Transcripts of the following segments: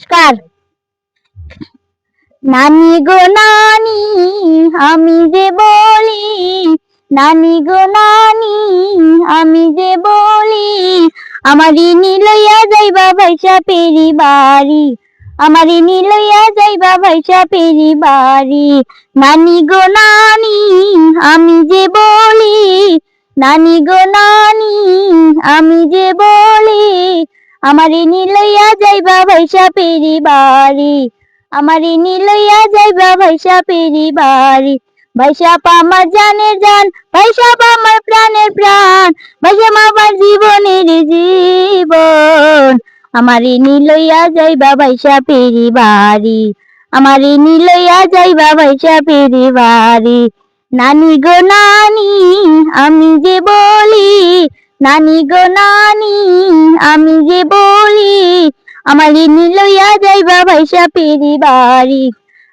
নমস্কার। নানি গো নানি, আমি যে বলি, নানি গো নানি, আমি যে বলি আমারই নিলইয়া যাইবা ভাইসা পেরি বাড়ি আমারই নিলইয়া যাইবা ভাইসা পেরি বাড়ি। নানি গো নানি, আমি যে বলি, নানি গো নানি, আমি যে বলি আমারই নিলইয়া যাইবা ভাইসা পেরি বাড়ি। আমারই নিলইয়া যাইবা ভাইসা পেরি বাড়ি। ভাইসা আমার জানের জান ভাইসা আমার প্রাণের প্রাণ। ভাইসা আমার জীবনের জীবন। আমারই নিলইয়া যাইবা ভাইসা পেরি বাড়ি। আমারই নিলইয়া যাইবা ভাইসা পেরি বাড়ি। নানি গো নানি, আমি যে বলি নানি গো নানি, আমি যে বলি আমারই নিলইয়া যাইবা ভাইসা পেরি বাড়ি।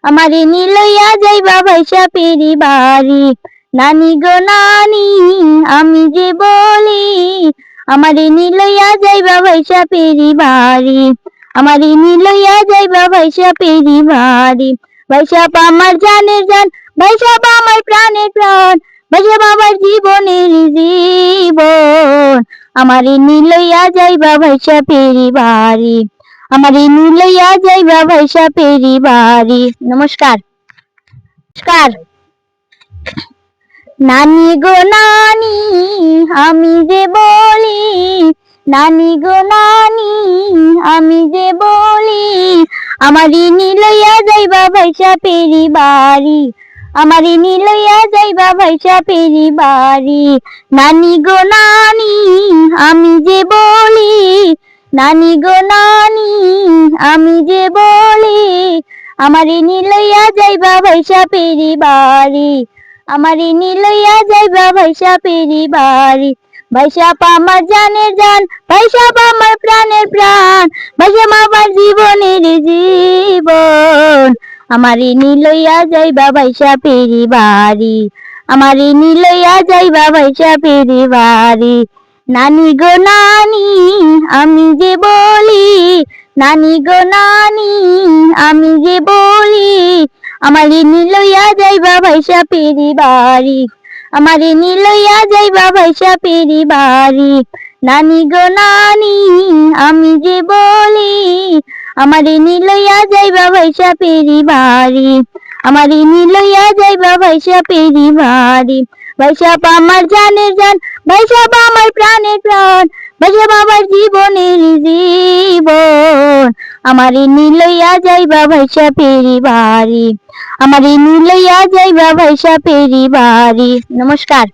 আমারই নিলইয়া যাইবা ভাইসা পেরি বাড়ি। নানি গো নানি, আমি যে বলি আমারই নিলইয়া যাইবা ভাইসা পেরি বাড়ি। আমারই নিলইয়া যাইবা ভাইসা পেরি বাড়ি। ভাইসা আমার জানের জান ভাইসা আমার প্রাণের প্রাণ। ভাইসা আমারই নিলইয়া যাইবা ভাইসা পেরি বাড়ি। আমারই নিলইয়া যাইবা ভাইসা পেরি বাড়ি। নমস্কার। নমস্কার। নানি গো নানি, আমি যে বলি, নানি গো নানি, আমি যে বলি আমারই নিলইয়া যাইবা ভাইসা পেরি বাড়ি। আমারই নিলইয়া যাইবা ভাইসা পেরি বাড়ি। নানি গো নানি, আমি যে বলি, নানি গো নানি, আমি যে বলি আমারই নিলইয়া যাইবা ভাইসা পেরি বাড়ি। আমারই নিলইয়া যাইবা ভাইসা পেরি বাড়ি। ভাইসা আমার জানের জান ভাইসা আমার প্রাণের প্রাণ ভাইসা আমার জীবনের জীবন। আমারই নিলইয়া যাইবা ভাইসা পেরি বাড়ি। আমারই নিলইয়া যাইবা ভাইসা পেরি বাড়ি। নানি গো নানি, আমি যে বলি, নানি গো নানি, আমি যে বলি আমারই নিলইয়া যাইবা ভাইসা পেরি বাড়ি। আমারই নিলইয়া যাইবা ভাইসা পেরি বাড়ি। নানি গো নানি, আমি যে বলি আমারই নিলইয়া যাইবা ভাইসা পেরি বাড়ি। আমারই নিলইয়া যাইবা ভাইসা পেরি বাড়ি। ভাইসা আমার জানের জান ভাইসা আমার প্রাণের প্রাণ। ভাইসা আমার জীবনের জীবন। আমারই নিলইয়া যাইবা ভাইসা পেরি বাড়ি। আমারই নিলইয়া যাইবা ভাইসা পেরি বাড়ি। নমস্কার।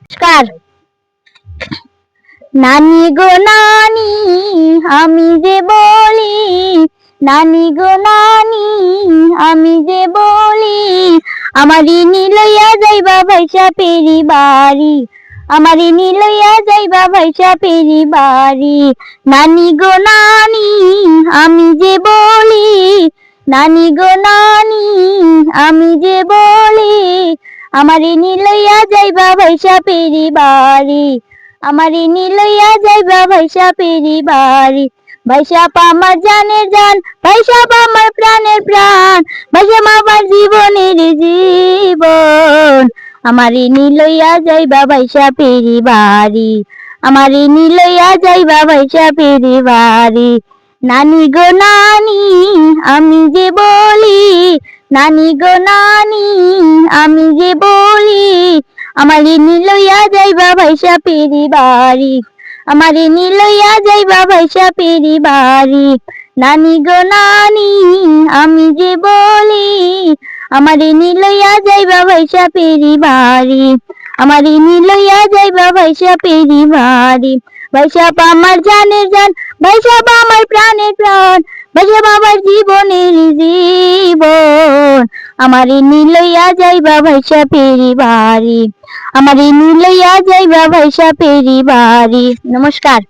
নমস্কার। নানি গো নানি, আমি যে বলি, নানি গো নানি, আমি যে বলি, আমারই নিলইয়া যাইবা ভাইসা পেরি বাড়ি, আমারই নিলইয়া যাইবা ভাইসা পেরি বাড়ি। নানি গো নানি, আমি যে বলি, নানি গো নানি, আমি যে বলি, আমারই নিলইয়া যাইবা ভাইসা পেরি বাড়ি। আমারই নিলইয়া যাইবা ভাইসা পেরি বাড়ি। ভাইসা আমার জানের জান ভাইসা আমার প্রাণের প্রাণ। ভাইসা আমার জীবনের জীবন। আমারই নিলইয়া যাইবা ভাইসা পেরি বাড়ি। আমারই নিলইয়া যাইবা ভাইসা পেরি বাড়ি। নানি গো নানি, আমি যে বলি, নানি গো নানি, আমি যে বলি আমারই নিলইয়া যাইবা ভাইসা পেরি বাড়ি। আমারই নিলইয়া যাইবা ভাইসা পেরি বাড়ি। নানি গো নানি, আমি যে বলি আমারই নিলইয়া যাইবা ভাইসা পেরি বাড়ি। আমারই নিলইয়া যাইবা ভাইসা পেরি বাড়ি। ভাইসা আমার জানের জান ভাইসা আমার প্রাণের প্রাণ ভাইসা আমার জীবনের জীবন। আমারই নিলইয়া যাইবা ভাইসা পেরি বাড়ি। আমারে নিলইয়া যাইবা ভাইসা পেরি বাড়ি। নমস্কার।